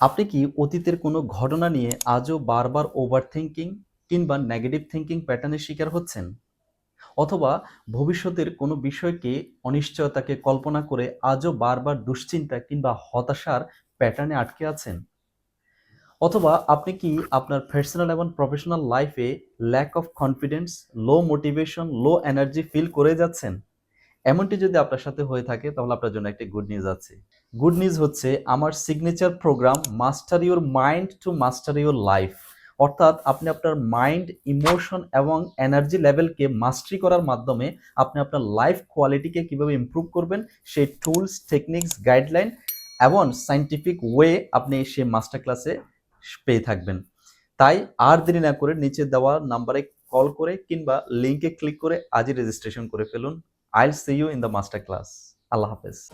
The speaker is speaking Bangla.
আপনি কি অতীতের কোনো ঘটনা নিয়ে আজও বারবার ওভার থিঙ্কিং কিংবা নেগেটিভ থিঙ্কিং প্যাটার্নের শিকার হচ্ছেন? অথবা ভবিষ্যতের কোনো বিষয়কে অনিশ্চয়তাকে কল্পনা করে আজও বারবার দুশ্চিন্তা কিংবা হতাশার প্যাটার্নে আটকে আছেন? অথবা আপনি কি আপনার পার্সোনাল এবং প্রফেশনাল লাইফে lack of confidence low motivation low energy feel করে যাচ্ছেন? এমনটি যদি আপনার সাথে হয়ে থাকে, তাহলে আপনার জন্য একটি গুড নিউজ আছে। গুড নিউজ হচ্ছে, আমার signature program master your mind to master your life অর্থাৎ আপনি আপনার মাইন্ড ইমোশন এবং এনার্জি লেভেলকে মাস্টারি করার মাধ্যমে আপনি আপনার লাইফ কোয়ালিটিকে কীভাবে ইমপ্রুভ করবেন, সেই টুলস টেকনিক্স গাইডলাইন এবং সাইন্টিফিক ওয়ে আপনি সেই মাস্টার ক্লাসে পেয়ে থাকবেন। তাই আর দেরি না করে নিচে দেওয়া নাম্বারে কল করে কিংবা লিঙ্কে ক্লিক করে আজই রেজিস্ট্রেশন করে ফেলুন। I'll see you in the master class. Allah Hafiz.